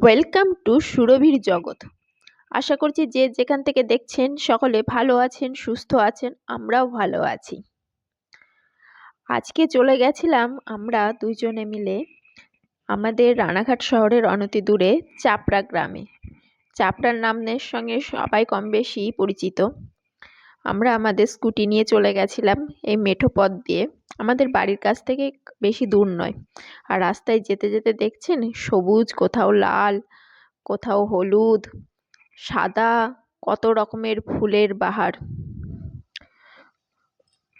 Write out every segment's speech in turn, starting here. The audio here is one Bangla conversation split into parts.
ওয়েলকাম টু সুরভির জগৎ আশা করছি যে যেখান থেকে দেখছেন সকলে ভালো আছেন, সুস্থ আছেন, আমরাও ভালো আছি। আজকে চলে গেছিলাম আমরা দুইজনে মিলে আমাদের রানাঘাট শহরের অনতি দূরে চাপড়া গ্রামে। চাপড়ার নামের সঙ্গে সবাই কম বেশি পরিচিত। আমরা আমাদের স্কুটি নিয়ে চলে গেছিলাম এই মেঠো পথ দিয়ে। আমাদের বাড়ির কাছ থেকে বেশি দূর নয়। আর রাস্তায় যেতে যেতে দেখছেন সবুজ, কোথাও লাল, কোথাও হলুদ, সাদা, কত রকমের ফুলের বাহার।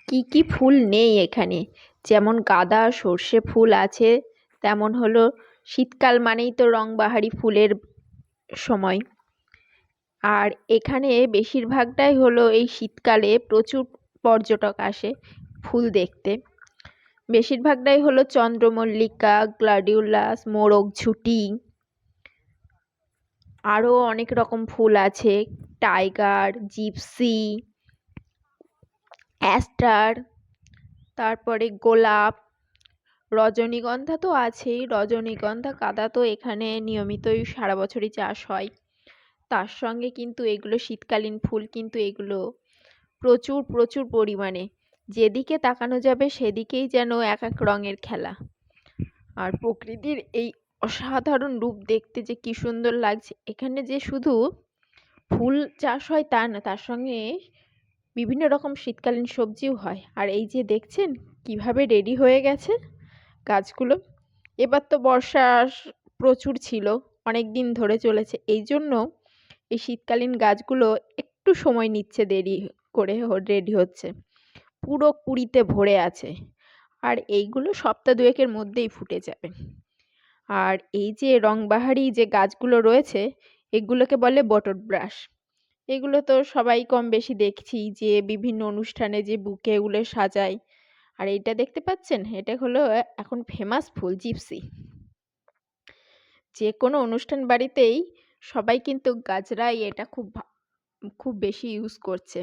কি কি ফুল নেই এখানে। যেমন গাঁদা সর্ষে ফুল আছে, তেমন হলো শীতকাল মানেই তো রংবাহারি ফুলের সময়। আর এখানে বেশিরভাগটাই হলো এই শীতকালে প্রচুর পর্যটক আসে ফুল দেখতে। বেশিরভাগটাই হলো চন্দ্রমল্লিকা গ্লাডিউলাস মোরগ ঝুটি। আরও অনেক রকম ফুল আছে, টাইগার, জিপসি, অ্যাস্টার, তারপরে গোলাপ, রজনীগন্ধা তো আছেই, রজনীগন্ধা কাদা তো এখানে নিয়মিতই সারা বছরই চাষ হয়। তার সঙ্গে কিন্তু এগুলো শীতকালীন ফুল কিন্তু এগুলো প্রচুর প্রচুর পরিমাণে। যেদিকে তাকানো যাবে সেদিকেই যেন এক এক রঙের খেলা। আর প্রকৃতির এই অসাধারণ রূপ দেখতে যে কি সুন্দর লাগছে। এখানে যে শুধু ফুল চাষ হয় তা না, তার সঙ্গে বিভিন্ন রকম শীতকালীন সবজিও হয়। আর এই যে দেখছেন কীভাবে রেডি হয়ে গেছে গাছগুলো। এবার তো বর্ষা প্রচুর ছিল অনেক দিন ধরে চলেছে। এই জন্য এই শীতকালীন গাছগুলো একটু সময় নিচ্ছে দেরি করে রেডি হচ্ছে। পুরো কুড়িতে ভরে আছে। আর এইগুলো সপ্তাহ দুয়েকের মধ্যেই ফুটে যাবে। আর এই যে রংবাহারি যে গাছগুলো রয়েছে, এগুলোকে বলে বটর ব্রাশ। এগুলো তো সবাই কম বেশি দেখছি যে বিভিন্ন অনুষ্ঠানে যে বুকে এগুলো সাজায় আর এটা দেখতে পাচ্ছেন? এটা হলো এখন ফেমাস ফুল জিপসি যে কোনো অনুষ্ঠান বাড়িতেই সবাই কিন্তু গাজরাই এটা খুব খুব বেশি ইউজ করছে।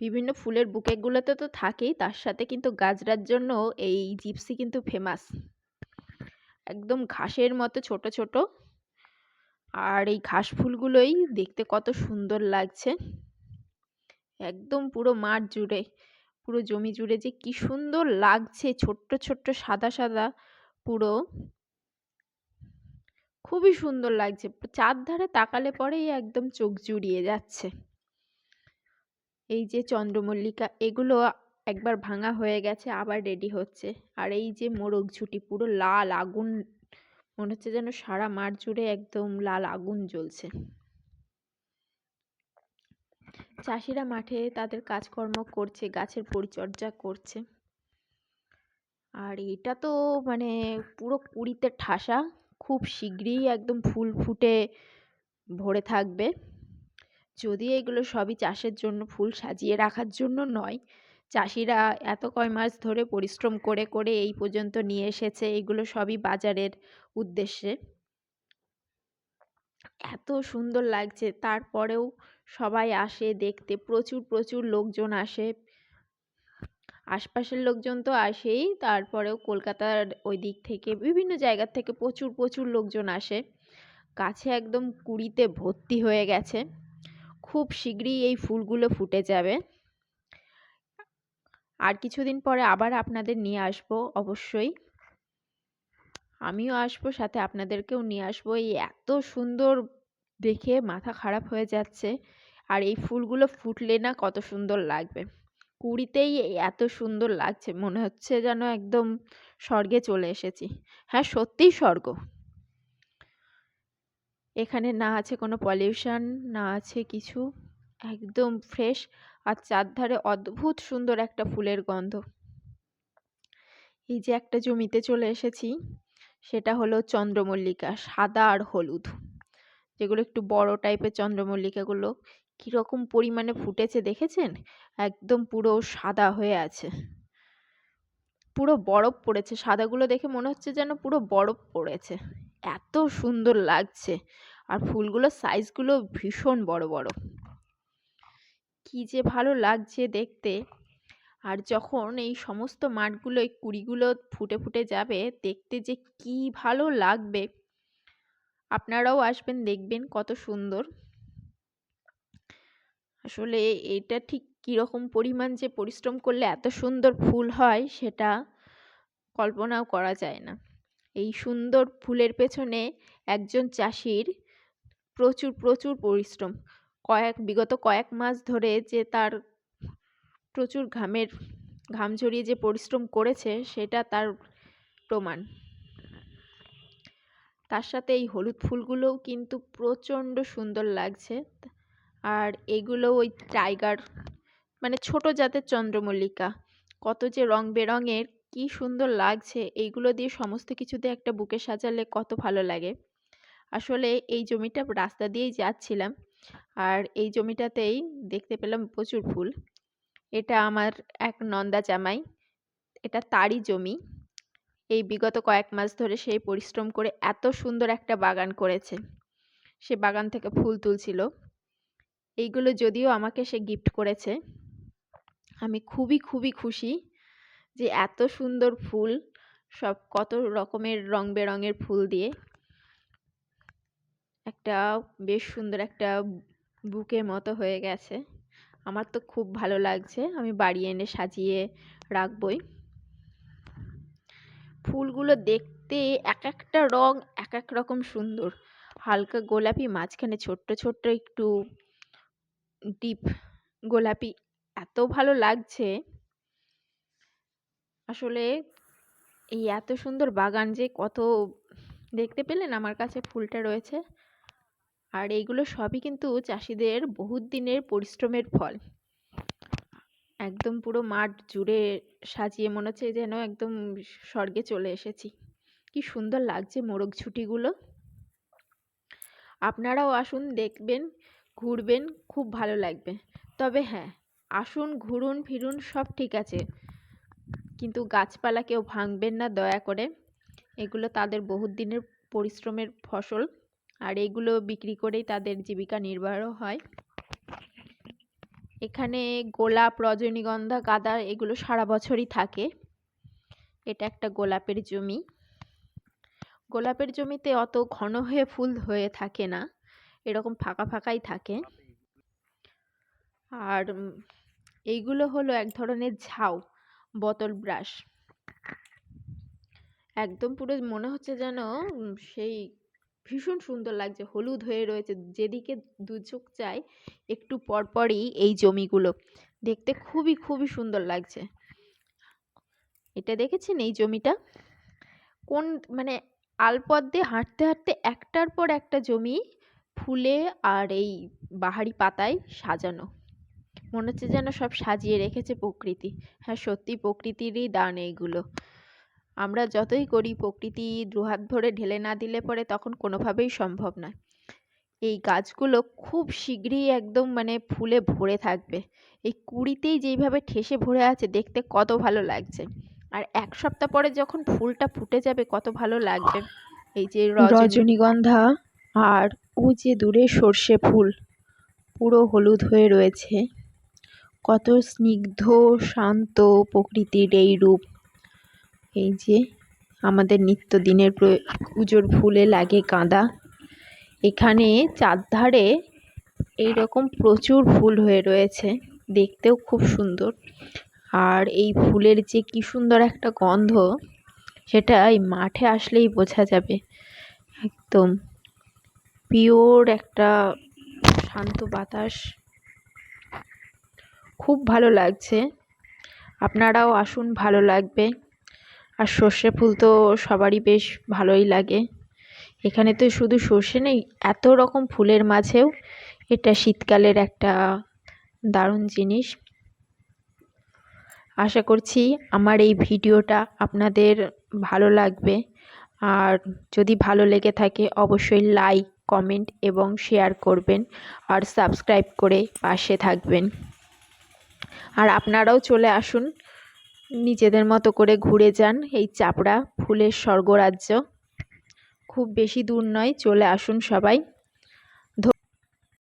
বিভিন্ন ফুলের বুকেগুলোতে তো থাকেই, তার সাথে কিন্তু গাজরার জন্য এই জিপসি কিন্তু ফেমাস একদম ঘাসের মতো ছোট ছোট। আর এই ঘাস ফুলগুলোই দেখতে কত সুন্দর লাগছে। একদম পুরো মাঠ জুড়ে, পুরো জমি জুড়ে যে কি সুন্দর লাগছে, ছোট্ট ছোট্ট, সাদা সাদা, পুরো। খুবই সুন্দর লাগছে। চারধারে তাকালে পরেই একদম চোখ জুড়িয়ে যাচ্ছে। এই যে চন্দ্রমল্লিকা, এগুলো একবার ভাঙা হয়ে গেছে, আবার রেডি হচ্ছে। আর এই যে মোরগ ঝুটি, পুরো লাল আগুন, মনে হচ্ছে যেন সারা মাঠ জুড়ে একদম লাল আগুন জ্বলছে। চাষিরা মাঠে তাদের কাজকর্ম করছে, গাছের পরিচর্যা করছে। আর এটা তো মানে পুরো কুড়িতে ঠাসা। খুব শীঘ্রই একদম ফুল ফুটে ভরে থাকবে। যদি এগুলো সবই চাষের জন্য ফুল সাজিয়ে রাখার জন্য নয়, চাষিরা এত কয় মাস ধরে পরিশ্রম করে করে এই পর্যন্ত নিয়ে এসেছে, এগুলো সবই বাজারের উদ্দেশ্যে। এত সুন্দর লাগছে, তারপরেও সবাই আসে দেখতে, প্রচুর প্রচুর লোকজন আসে। আশপাশের লোকজন তো আসেই। তারপরেও কলকাতার ওই দিক থেকে, বিভিন্ন জায়গার থেকে প্রচুর প্রচুর লোকজন আসে। গাছে একদম কুড়িতে ভর্তি হয়ে গেছে। খুব শীঘ্রই এই ফুলগুলো ফুটে যাবে। আর কিছুদিন পরে আবার আপনাদের নিয়ে আসব অবশ্যই। আমিও আসব, সাথে আপনাদেরকেও নিয়ে আসব। এই এত সুন্দর দেখে মাথা খারাপ হয়ে যাচ্ছে। আর এই ফুলগুলো ফুটলে না কত সুন্দর লাগবে। কুড়িতেই এত সুন্দর লাগছে। মনে হচ্ছে যেন একদম স্বর্গে চলে এসেছি। হ্যাঁ সত্যিই স্বর্গ। এখানে না আছে কোনো পলিউশন না আছে কিছু। একদম ফ্রেশ আর চারধারে অদ্ভুত সুন্দর একটা ফুলের গন্ধ। এই যে একটা জমিতে চলে এসেছি, সেটা হলো চন্দ্রমল্লিকা, সাদা আর হলুদ। যেগুলো একটু বড় টাইপের চন্দ্রমল্লিকাগুলো। কীরকম পরিমাণে ফুটেছে দেখেছেন? একদম পুরো সাদা হয়ে আছে। পুরো বরফ পড়েছে। সাদাগুলো দেখে মনে হচ্ছে যেন পুরো বরফ পড়েছে। এত সুন্দর লাগছে। আর ফুলগুলোর সাইজগুলো ভীষণ বড় বড়। কি যে ভালো লাগছে দেখতে। আর যখন এই সমস্ত মাঠগুলো, এই কুড়িগুলো ফুটে ফুটে যাবে, দেখতে যে কি ভালো লাগবে। আপনারাও আসবেন, দেখবেন কত সুন্দর। আসলে এটা ঠিক কীরকম পরিমাণ যে পরিশ্রম করলে এত সুন্দর ফুল হয় সেটা কল্পনাও করা যায় না। এই সুন্দর ফুলের পেছনে একজন চাষির প্রচুর প্রচুর পরিশ্রম। কয়েক, বিগত কয়েক মাস ধরে যে তার প্রচুর ঘামের, ঘাম ঝরিয়ে যে পরিশ্রম করেছে সেটা তার প্রমাণ। তার সাথে এই হলুদ ফুলগুলোও কিন্তু প্রচণ্ড সুন্দর লাগছে। আর এগুলো ওই টাইগার মানে ছোট জাতের চন্দ্রমল্লিকা। কত যে রং বেরঙের, কি সুন্দর লাগছে। এইগুলো দিয়ে সমস্ত কিছু দিয়ে একটা বুকে সাজালে কত ভালো লাগে। আসলে এই জমিটা রাস্তা দিয়েই যাচ্ছিলাম। আর এই জমিটাতেই দেখতে পেলাম প্রচুর ফুল। এটা আমার এক নন্দা জামাই। এটা তারই জমি। এই বিগত কয়েক মাস ধরে সেই পরিশ্রম করে এত সুন্দর একটা বাগান করেছে। সে বাগান থেকে ফুল তুলছিল। এইগুলো যদিও আমাকে সে গিফট করেছে, আমি খুবই খুবই খুশি যে এত সুন্দর ফুল, সব কত রকমের রং বেরঙের ফুল দিয়ে একটা বেশ সুন্দর একটা বুকের মতো হয়ে গেছে। আমার তো খুব ভালো লাগছে, আমি বাড়ি এনে সাজিয়ে রাখবই। ফুলগুলো দেখতে এক একটা রং এক এক রকম সুন্দর। হালকা গোলাপি, মাঝখানে ছোট্ট ছোট্ট একটু ডিপ গোলাপি এত ভালো লাগছে। আসলে এই এত সুন্দর বাগান যে কত দেখতে পেলেন আমার কাছে ফুলটা রয়েছে। আর এইগুলো সবই কিন্তু চাষিদের বহুত দিনের পরিশ্রমের ফল। একদম পুরো মাঠ জুড়ে সাজিয়ে মনে হচ্ছে যেন একদম স্বর্গে চলে এসেছি। কি সুন্দর লাগছে মোরগ ছুটিগুলো আপনারাও আসুন দেখবেন ঘুরবেন, খুব ভালো লাগবে। তবে হ্যাঁ আসুন, ঘুরুন, ফিরুন, সব ঠিক আছে। কিন্তু গাছপালা কেউ ভাঙবেন না, দয়া করে। এগুলো তাদের বহুত দিনের পরিশ্রমের ফসল, আর এগুলো বিক্রি করেই তাদের জীবিকা নির্বাহ হয়। এখানে গোলাপ, রজনীগন্ধা, গাঁদা এগুলো সারা বছরই থাকে। এটা একটা গোলাপের জমি। গোলাপের জমিতে অত ঘন হয়ে ফুল হয়ে থাকে না। এরকম ফাঁকা ফাঁকাই থাকে। আর এইগুলো হলো এক ধরনের ঝাউ বোতল ব্রাশ। একদম পুরো মনে হচ্ছে যেন সেই ভীষণ সুন্দর লাগছে হলুদ হয়ে রয়েছে। যেদিকে দু চোখ চায় একটু পরপরই এই জমিগুলো। দেখতে খুবই খুবই সুন্দর লাগছে। এটা দেখেছেন এই জমিটা? কোন মানে আলপথ দিয়ে হাঁটতে হাঁটতে একটার পর একটা জমি ফুলে আর এই বাহারি পাতায় সাজানো। মনে হচ্ছে যেন সব সাজিয়ে রেখেছে প্রকৃতি। হ্যাঁ সত্যি প্রকৃতিরই দান এইগুলো। আমরা যতই করি, প্রকৃতি দুহাত ভরে ঢেলে না দিলে পরে তখন কোনোভাবেই সম্ভব নয়। এই গাছগুলো খুব শীঘ্রই একদম মানে ফুলে ভরে থাকবে। এই কুড়িতেই যেইভাবে ঠেসে ভরে আছে, দেখতে কত ভালো লাগছে। আর এক সপ্তাহ পরে যখন ফুলটা ফুটে যাবে, কত ভালো লাগবে। এই যে রজনীগন্ধা। আর ও যে দূরে সর্ষে ফুল, পুরো হলুদ হয়ে রয়েছে। কত স্নিগ্ধ, শান্ত প্রকৃতির এই রূপ। এই যে আমাদের নিত্যদিনের পুজোর ফুলে লাগে গাঁদা এখানে চারধারে এইরকম প্রচুর ফুল হয়ে রয়েছে, দেখতেও খুব সুন্দর। আর এই ফুলের যে কি সুন্দর একটা গন্ধ, সেটা এই মাঠে আসলেই বোঝা যাবে। একদম। পিওর একটা শান্ত বাতাস। খুব ভালো লাগছে। আপনারাও আসুন, ভালো লাগবে। আর সর্ষে ফুল তো সবারই বেশ ভালোই লাগে। এখানে তো শুধু সর্ষে নেই, এত রকম ফুলের মাঝেও এটা শীতকালের একটা দারুণ জিনিস। আশা করছি আমার এই ভিডিওটা আপনাদের ভালো লাগবে। আর যদি ভালো লেগে থাকে, অবশ্যই লাইক কমেন্ট এবং শেয়ার করবেন আর সাবস্ক্রাইব করে পাশে থাকবেন। আর আপনারাও চলে আসুন, নিজেদের মতো করে ঘুরে যান এই চাপড়া ফুলের স্বর্গরাজ্য। খুব বেশি দূর নয়, চলে আসুন সবাই।